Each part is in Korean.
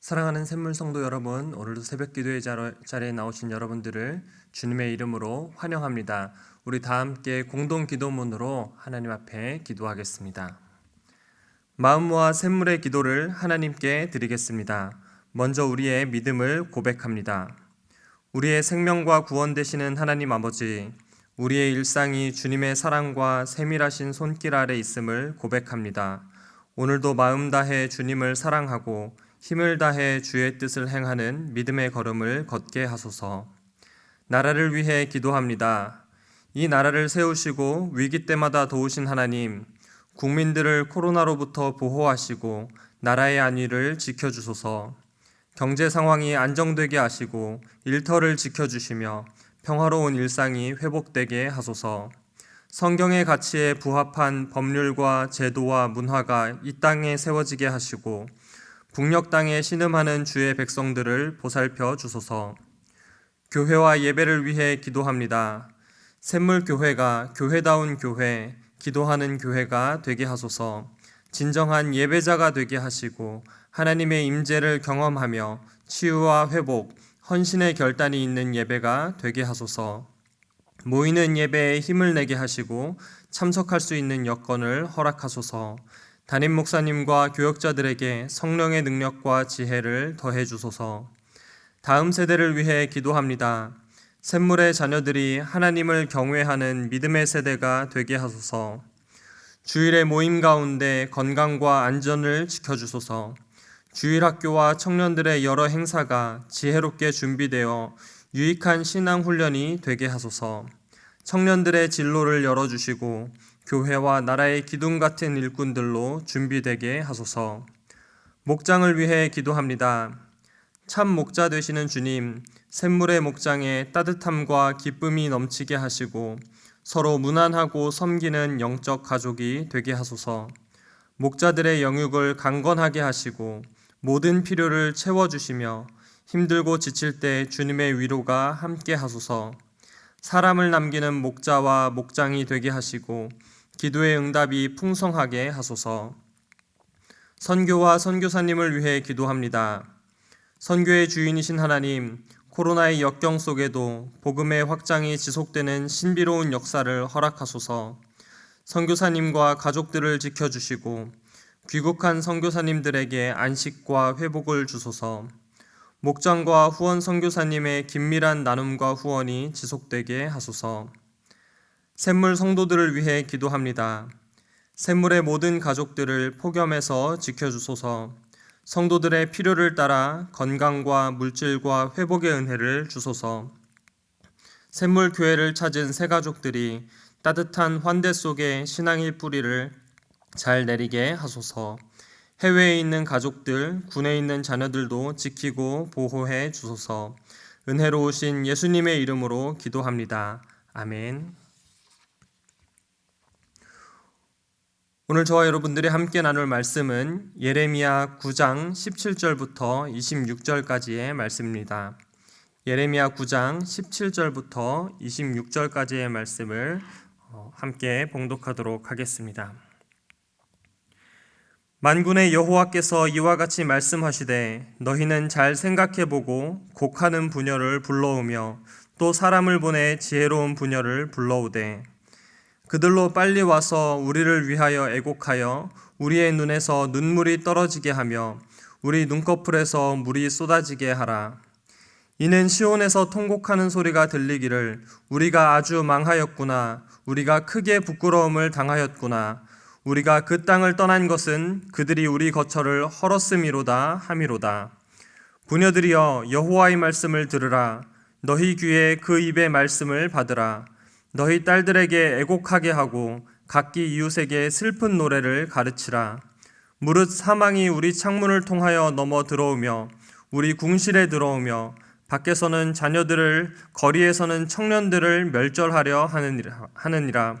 사랑하는 샘물 성도 여러분, 오늘도 새벽 기도의 자리에 나오신 여러분들을 주님의 이름으로 환영합니다. 우리 다 함께 공동 기도문으로 하나님 앞에 기도하겠습니다. 마음 모아 샘물의 기도를 하나님께 드리겠습니다. 먼저 우리의 믿음을 고백합니다. 우리의 생명과 구원 되시는 하나님 아버지, 우리의 일상이 주님의 사랑과 세밀하신 손길 아래 있음을 고백합니다. 오늘도 마음 다해 주님을 사랑하고 힘을 다해 주의 뜻을 행하는 믿음의 걸음을 걷게 하소서. 나라를 위해 기도합니다. 이 나라를 세우시고 위기 때마다 도우신 하나님, 국민들을 코로나로부터 보호하시고 나라의 안위를 지켜주소서. 경제 상황이 안정되게 하시고 일터를 지켜주시며 평화로운 일상이 회복되게 하소서. 성경의 가치에 부합한 법률과 제도와 문화가 이 땅에 세워지게 하시고 북녘 땅에 신음하는 주의 백성들을 보살펴 주소서. 교회와 예배를 위해 기도합니다. 샘물 교회가 교회다운 교회, 기도하는 교회가 되게 하소서. 진정한 예배자가 되게 하시고 하나님의 임재를 경험하며 치유와 회복, 헌신의 결단이 있는 예배가 되게 하소서. 모이는 예배에 힘을 내게 하시고 참석할 수 있는 여건을 허락하소서. 담임 목사님과 교역자들에게 성령의 능력과 지혜를 더해 주소서. 다음 세대를 위해 기도합니다. 샘물의 자녀들이 하나님을 경외하는 믿음의 세대가 되게 하소서. 주일의 모임 가운데 건강과 안전을 지켜주소서. 주일 학교와 청년들의 여러 행사가 지혜롭게 준비되어 유익한 신앙 훈련이 되게 하소서. 청년들의 진로를 열어주시고 교회와 나라의 기둥 같은 일꾼들로 준비되게 하소서. 목장을 위해 기도합니다. 참 목자 되시는 주님, 샘물의 목장에 따뜻함과 기쁨이 넘치게 하시고 서로 무난하고 섬기는 영적 가족이 되게 하소서. 목자들의 영육을 강건하게 하시고 모든 필요를 채워주시며 힘들고 지칠 때 주님의 위로가 함께 하소서. 사람을 남기는 목자와 목장이 되게 하시고 기도의 응답이 풍성하게 하소서. 선교와 선교사님을 위해 기도합니다. 선교의 주인이신 하나님, 코로나의 역경 속에도 복음의 확장이 지속되는 신비로운 역사를 허락하소서. 선교사님과 가족들을 지켜주시고 귀국한 선교사님들에게 안식과 회복을 주소서. 목장과 후원 선교사님의 긴밀한 나눔과 후원이 지속되게 하소서. 샘물 성도들을 위해 기도합니다. 샘물의 모든 가족들을 폭염에서 지켜주소서. 성도들의 필요를 따라 건강과 물질과 회복의 은혜를 주소서. 샘물 교회를 찾은 새 가족들이 따뜻한 환대 속에 신앙의 뿌리를 잘 내리게 하소서. 해외에 있는 가족들, 군에 있는 자녀들도 지키고 보호해 주소서. 은혜로우신 예수님의 이름으로 기도합니다. 아멘. 오늘 저와 여러분들이 함께 나눌 말씀은 예레미야 9장 17절부터 26절까지의 말씀입니다. 예레미야 9장 17절부터 26절까지의 말씀을 어, 함께 봉독하도록 하겠습니다. 만군의 여호와께서 이와 같이 말씀하시되 너희는 잘 생각해 보고 곡하는 부녀를 불러오며 또 사람을 보내 지혜로운 부녀를 불러오되 그들로 빨리 와서 우리를 위하여 애곡하여 우리의 눈에서 눈물이 떨어지게 하며 우리 눈꺼풀에서 물이 쏟아지게 하라. 이는 시온에서 통곡하는 소리가 들리기를 우리가 아주 망하였구나. 우리가 크게 부끄러움을 당하였구나. 우리가 그 땅을 떠난 것은 그들이 우리 거처를 헐었음이로다 함이로다. 부녀들이여 여호와의 말씀을 들으라. 너희 귀에 그 입의 말씀을 받으라. 너희 딸들에게 애곡하게 하고 각기 이웃에게 슬픈 노래를 가르치라. 무릇 사망이 우리 창문을 통하여 넘어 들어오며 우리 궁실에 들어오며 밖에서는 자녀들을 거리에서는 청년들을 멸절하려 하느니라.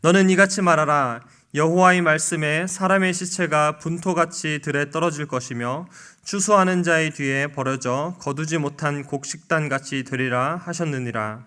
너는 이같이 말하라. 여호와의 말씀에 사람의 시체가 분토같이 들에 떨어질 것이며 추수하는 자의 뒤에 버려져 거두지 못한 곡식단 같이 되리라 하셨느니라.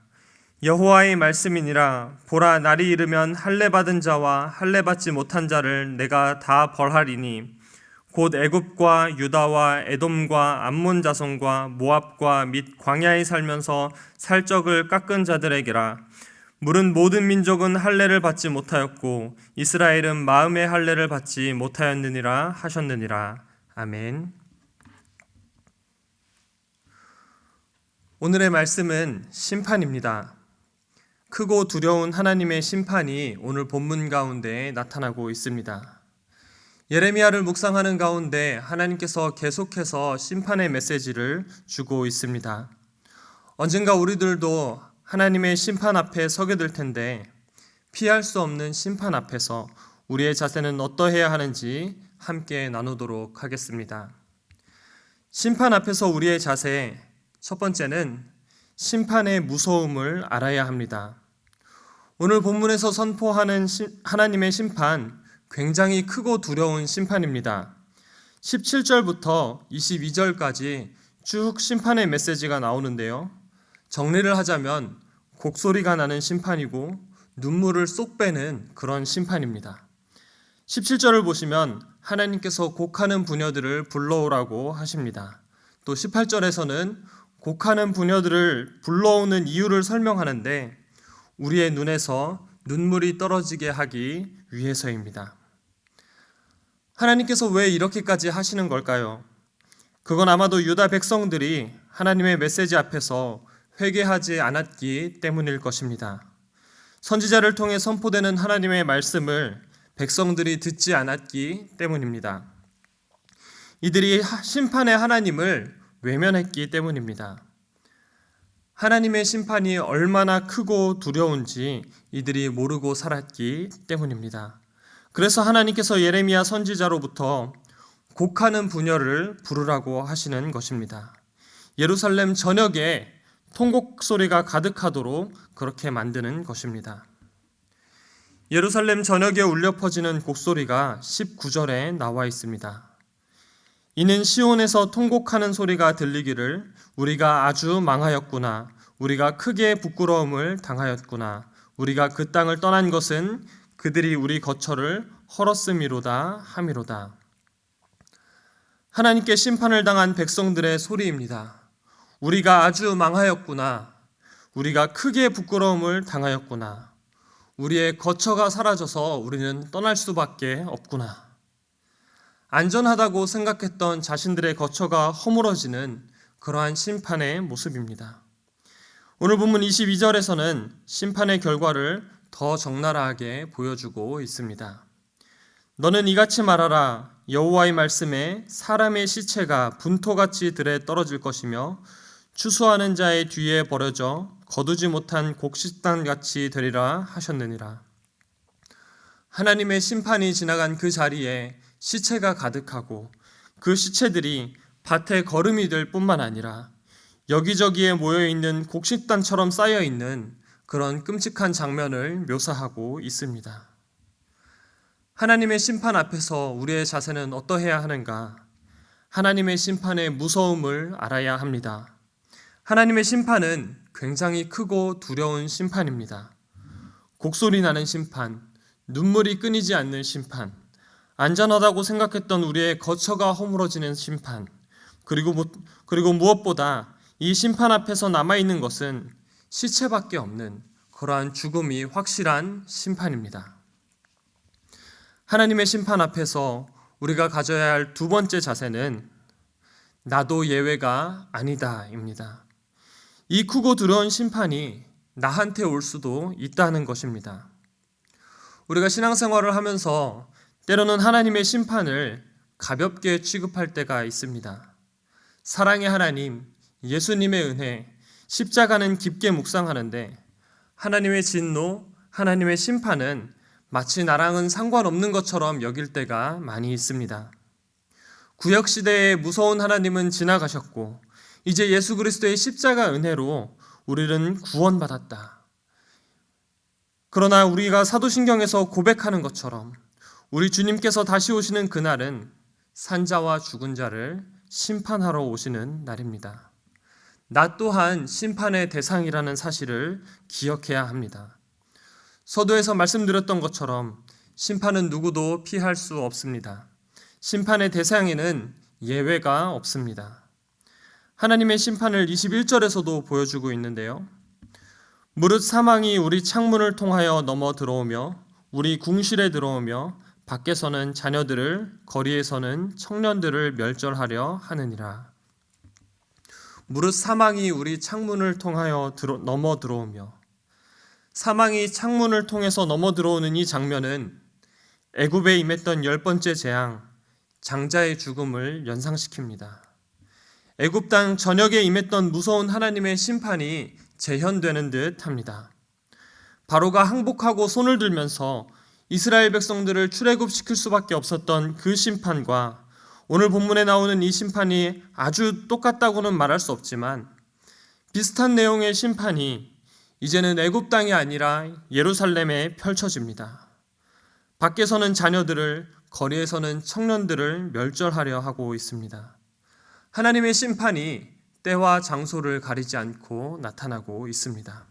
여호와의 말씀이니라. 보라 날이 이르면 할례 받은 자와 할례 받지 못한 자를 내가 다 벌하리니 곧 애굽과 유다와 에돔과 암몬 자손과 모압과 및 광야에 살면서 살적을 깎은 자들에게라 물은 모든 민족은 할례를 받지 못하였고 이스라엘은 마음의 할례를 받지 못하였느니라 하셨느니라 아멘. 오늘의 말씀은 심판입니다. 크고 두려운 하나님의 심판이 오늘 본문 가운데 나타나고 있습니다. 예레미야를 묵상하는 가운데 하나님께서 계속해서 심판의 메시지를 주고 있습니다. 언젠가 우리들도 하나님의 심판 앞에 서게 될 텐데 피할 수 없는 심판 앞에서 우리의 자세는 어떠해야 하는지 함께 나누도록 하겠습니다. 심판 앞에서 우리의 자세 첫 번째는 심판의 무서움을 알아야 합니다. 오늘 본문에서 선포하는 하나님의 심판 굉장히 크고 두려운 심판입니다. 17절부터 22절까지 쭉 심판의 메시지가 나오는데요. 정리를 하자면 곡소리가 나는 심판이고 눈물을 쏙 빼는 그런 심판입니다. 17절을 보시면 하나님께서 곡하는 부녀들을 불러오라고 하십니다. 또 18절에서는 곡하는 부녀들을 불러오는 이유를 설명하는데 우리의 눈에서 눈물이 떨어지게 하기 위해서입니다. 하나님께서 왜 이렇게까지 하시는 걸까요? 그건 아마도 유다 백성들이 하나님의 메시지 앞에서 회개하지 않았기 때문일 것입니다. 선지자를 통해 선포되는 하나님의 말씀을 백성들이 듣지 않았기 때문입니다. 이들이 심판의 하나님을 외면했기 때문입니다. 하나님의 심판이 얼마나 크고 두려운지 이들이 모르고 살았기 때문입니다. 그래서 하나님께서 예레미야 선지자로부터 곡하는 부녀를 부르라고 하시는 것입니다. 예루살렘 전역에 통곡 소리가 가득하도록 그렇게 만드는 것입니다. 예루살렘 전역에 울려 퍼지는 곡소리가 19절에 나와 있습니다. 이는 시온에서 통곡하는 소리가 들리기를 우리가 아주 망하였구나. 우리가 크게 부끄러움을 당하였구나. 우리가 그 땅을 떠난 것은 그들이 우리 거처를 헐었음이로다 함이로다. 하나님께 심판을 당한 백성들의 소리입니다. 우리가 아주 망하였구나. 우리가 크게 부끄러움을 당하였구나. 우리의 거처가 사라져서 우리는 떠날 수밖에 없구나. 안전하다고 생각했던 자신들의 거처가 허물어지는 그러한 심판의 모습입니다. 오늘 본문 22절에서는 심판의 결과를 더 적나라하게 보여주고 있습니다. 너는 이같이 말하라 여호와의 말씀에 사람의 시체가 분토같이 들에 떨어질 것이며 추수하는 자의 뒤에 버려져 거두지 못한 곡식단 같이 되리라 하셨느니라. 하나님의 심판이 지나간 그 자리에 시체가 가득하고 그 시체들이 밭에 거름이 될 뿐만 아니라 여기저기에 모여 있는 곡식단처럼 쌓여 있는 그런 끔찍한 장면을 묘사하고 있습니다. 하나님의 심판 앞에서 우리의 자세는 어떠해야 하는가? 하나님의 심판의 무서움을 알아야 합니다. 하나님의 심판은 굉장히 크고 두려운 심판입니다. 곡소리 나는 심판, 눈물이 끊이지 않는 심판, 안전하다고 생각했던 우리의 거처가 허물어지는 심판, 그리고, 그리고 무엇보다 이 심판 앞에서 남아있는 것은 시체밖에 없는 그러한 죽음이 확실한 심판입니다. 하나님의 심판 앞에서 우리가 가져야 할 두 번째 자세는 나도 예외가 아니다입니다. 이 크고 두려운 심판이 나한테 올 수도 있다는 것입니다. 우리가 신앙생활을 하면서 때로는 하나님의 심판을 가볍게 취급할 때가 있습니다. 사랑의 하나님, 예수님의 은혜, 십자가는 깊게 묵상하는데 하나님의 진노, 하나님의 심판은 마치 나랑은 상관없는 것처럼 여길 때가 많이 있습니다. 구역시대의 무서운 하나님은 지나가셨고 이제 예수 그리스도의 십자가 은혜로 우리는 구원받았다. 그러나 우리가 사도신경에서 고백하는 것처럼 우리 주님께서 다시 오시는 그날은 산자와 죽은 자를 심판하러 오시는 날입니다. 나 또한 심판의 대상이라는 사실을 기억해야 합니다. 서도에서 말씀드렸던 것처럼 심판은 누구도 피할 수 없습니다. 심판의 대상에는 예외가 없습니다. 하나님의 심판을 21절에서도 보여주고 있는데요. 무릇 사망이 우리 창문을 통하여 넘어 들어오며 우리 궁실에 들어오며 밖에서는 자녀들을 거리에서는 청년들을 멸절하려 하느니라. 무릇 사망이 우리 창문을 통하여 들어, 넘어 들어오며 사망이 창문을 통해서 넘어 들어오는 이 장면은 애굽에 임했던 열 번째 재앙 장자의 죽음을 연상시킵니다. 애굽 땅 전역에 임했던 무서운 하나님의 심판이 재현되는 듯 합니다. 바로가 항복하고 손을 들면서 이스라엘 백성들을 출애굽시킬 수밖에 없었던 그 심판과 오늘 본문에 나오는 이 심판이 아주 똑같다고는 말할 수 없지만 비슷한 내용의 심판이 이제는 애굽 땅이 아니라 예루살렘에 펼쳐집니다. 밖에서는 자녀들을 거리에서는 청년들을 멸절하려 하고 있습니다. 하나님의 심판이 때와 장소를 가리지 않고 나타나고 있습니다.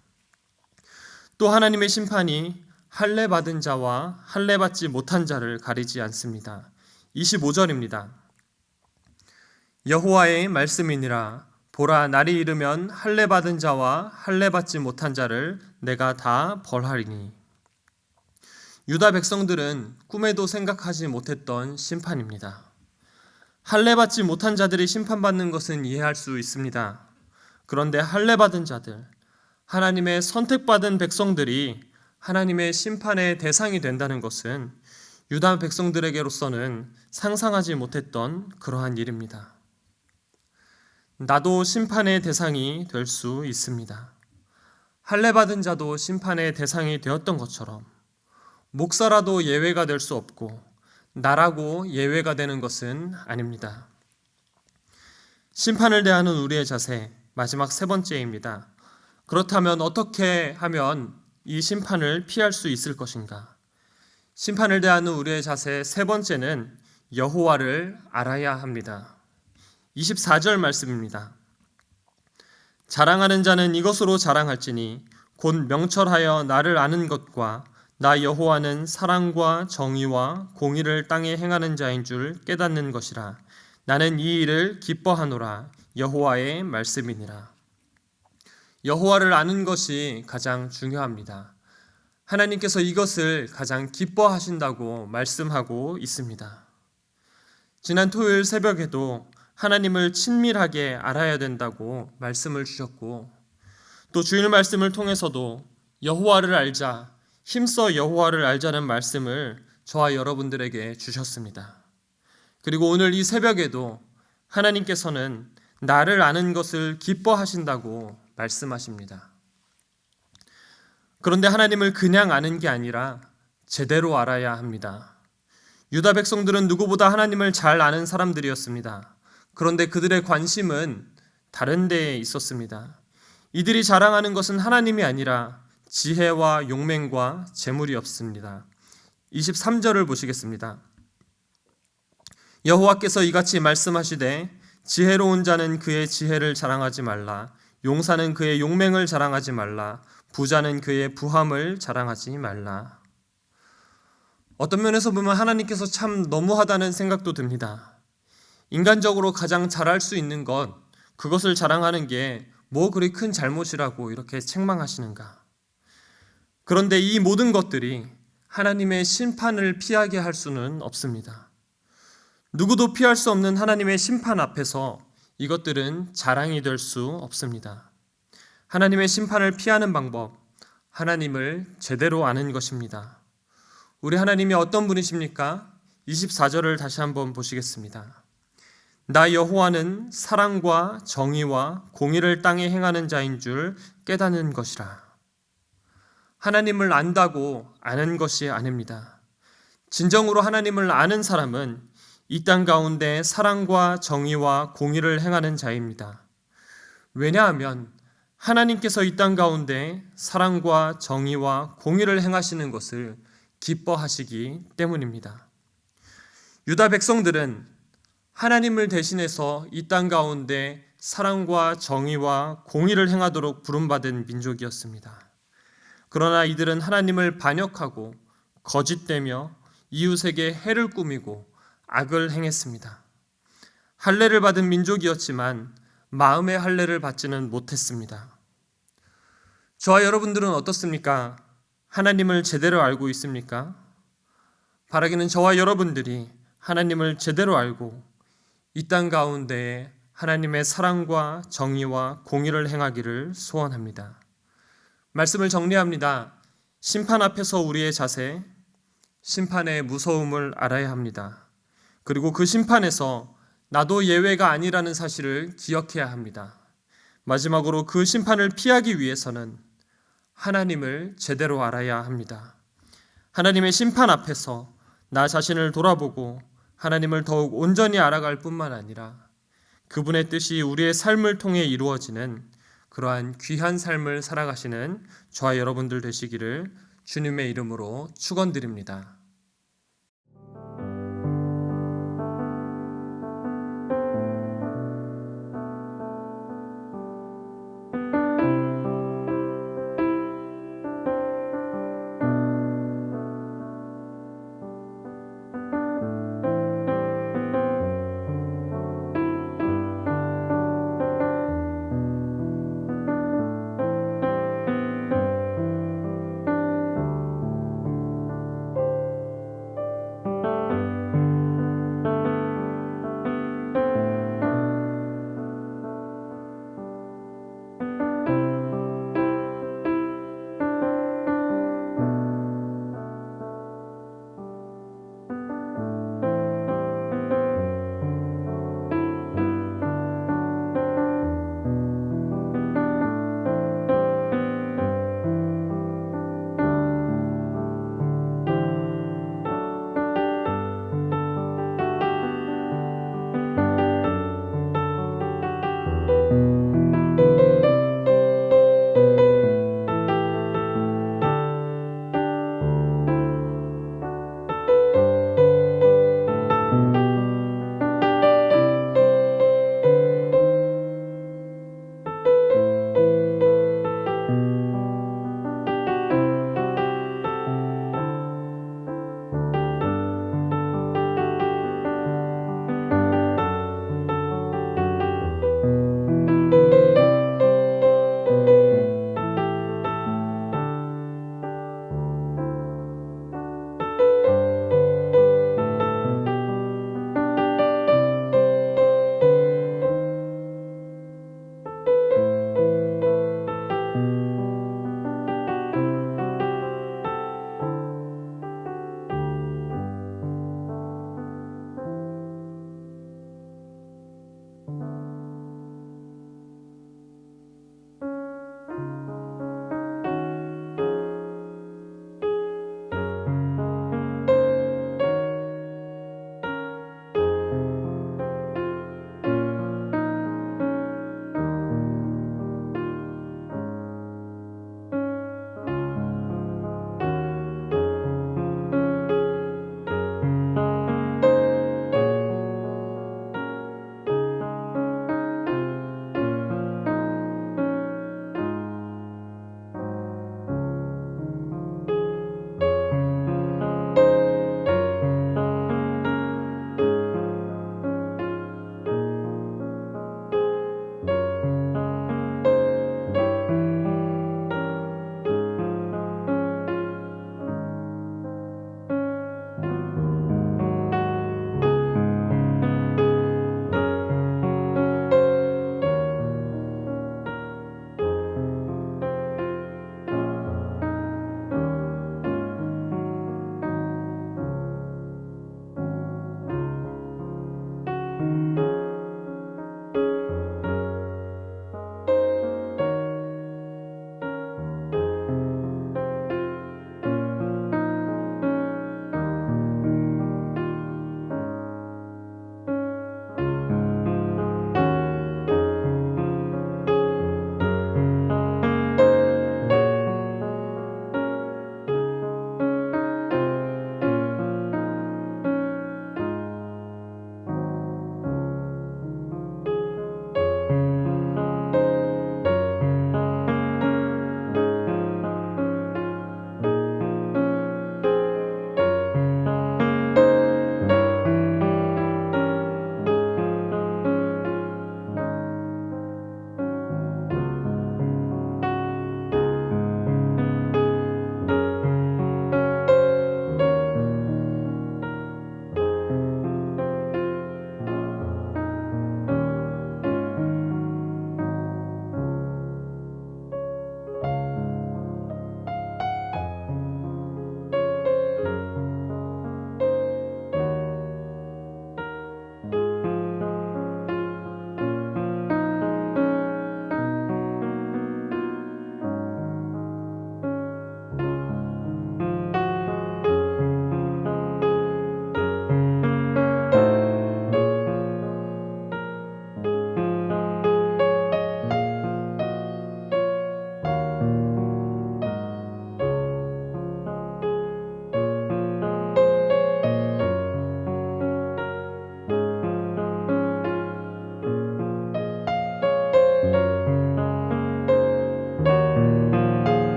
또 하나님의 심판이 할례 받은 자와 할례 받지 못한 자를 가리지 않습니다. 25절입니다. 여호와의 말씀이니라 보라 날이 이르면 할례 받은 자와 할례 받지 못한 자를 내가 다 벌하리니 유다 백성들은 꿈에도 생각하지 못했던 심판입니다. 할례 받지 못한 자들이 심판받는 것은 이해할 수 있습니다. 그런데 할례 받은 자들, 하나님의 선택받은 백성들이 하나님의 심판의 대상이 된다는 것은 유다 백성들에게로서는 상상하지 못했던 그러한 일입니다. 나도 심판의 대상이 될 수 있습니다. 할례 받은 자도 심판의 대상이 되었던 것처럼 목사라도 예외가 될 수 없고 나라고 예외가 되는 것은 아닙니다. 심판을 대하는 우리의 자세 마지막 세 번째입니다. 그렇다면 어떻게 하면 이 심판을 피할 수 있을 것인가? 심판을 대하는 우리의 자세 세 번째는 여호와를 알아야 합니다. 24절 말씀입니다. 자랑하는 자는 이것으로 자랑할지니 곧 명철하여 나를 아는 것과 나 여호와는 사랑과 정의와 공의를 땅에 행하는 자인 줄 깨닫는 것이라 나는 이 일을 기뻐하노라 여호와의 말씀이니라 여호와를 아는 것이 가장 중요합니다. 하나님께서 이것을 가장 기뻐하신다고 말씀하고 있습니다. 지난 토요일 새벽에도 하나님을 친밀하게 알아야 된다고 말씀을 주셨고 또 주일 말씀을 통해서도 여호와를 알자 힘써 여호와를 알자는 말씀을 저와 여러분들에게 주셨습니다. 그리고 오늘 이 새벽에도 하나님께서는 나를 아는 것을 기뻐하신다고 말씀하십니다. 그런데 하나님을 그냥 아는 게 아니라 제대로 알아야 합니다. 유다 백성들은 누구보다 하나님을 잘 아는 사람들이었습니다. 그런데 그들의 관심은 다른 데에 있었습니다. 이들이 자랑하는 것은 하나님이 아니라 지혜와 용맹과 재물이었습니다. 23절을 보시겠습니다. 여호와께서 이같이 말씀하시되 지혜로운 자는 그의 지혜를 자랑하지 말라 용사는 그의 용맹을 자랑하지 말라 부자는 그의 부함을 자랑하지 말라 어떤 면에서 보면 하나님께서 참 너무하다는 생각도 듭니다. 인간적으로 가장 잘할 수 있는 것 그것을 자랑하는 게 뭐 그리 큰 잘못이라고 이렇게 책망하시는가? 그런데 이 모든 것들이 하나님의 심판을 피하게 할 수는 없습니다. 누구도 피할 수 없는 하나님의 심판 앞에서 이것들은 자랑이 될 수 없습니다. 하나님의 심판을 피하는 방법, 하나님을 제대로 아는 것입니다. 우리 하나님이 어떤 분이십니까? 24절을 다시 한번 보시겠습니다. 나 여호와는 사랑과 정의와 공의를 땅에 행하는 자인 줄 깨닫는 것이라. 하나님을 안다고 아는 것이 아닙니다. 진정으로 하나님을 아는 사람은 이 땅 가운데 사랑과 정의와 공의를 행하는 자입니다. 왜냐하면 하나님께서 이 땅 가운데 사랑과 정의와 공의를 행하시는 것을 기뻐하시기 때문입니다. 유다 백성들은 하나님을 대신해서 이 땅 가운데 사랑과 정의와 공의를 행하도록 부름받은 민족이었습니다. 그러나 이들은 하나님을 반역하고 거짓되며 이웃에게 해를 꾸미고 악을 행했습니다. 할례를 받은 민족이었지만 마음의 할례를 받지는 못했습니다. 저와 여러분들은 어떻습니까? 하나님을 제대로 알고 있습니까? 바라기는 저와 여러분들이 하나님을 제대로 알고 이 땅 가운데에 하나님의 사랑과 정의와 공의를 행하기를 소원합니다. 말씀을 정리합니다. 심판 앞에서 우리의 자세, 심판의 무서움을 알아야 합니다. 그리고 그 심판에서 나도 예외가 아니라는 사실을 기억해야 합니다. 마지막으로 그 심판을 피하기 위해서는 하나님을 제대로 알아야 합니다. 하나님의 심판 앞에서 나 자신을 돌아보고 하나님을 더욱 온전히 알아갈 뿐만 아니라 그분의 뜻이 우리의 삶을 통해 이루어지는 그러한 귀한 삶을 살아가시는 저와 여러분들 되시기를 주님의 이름으로 축원드립니다.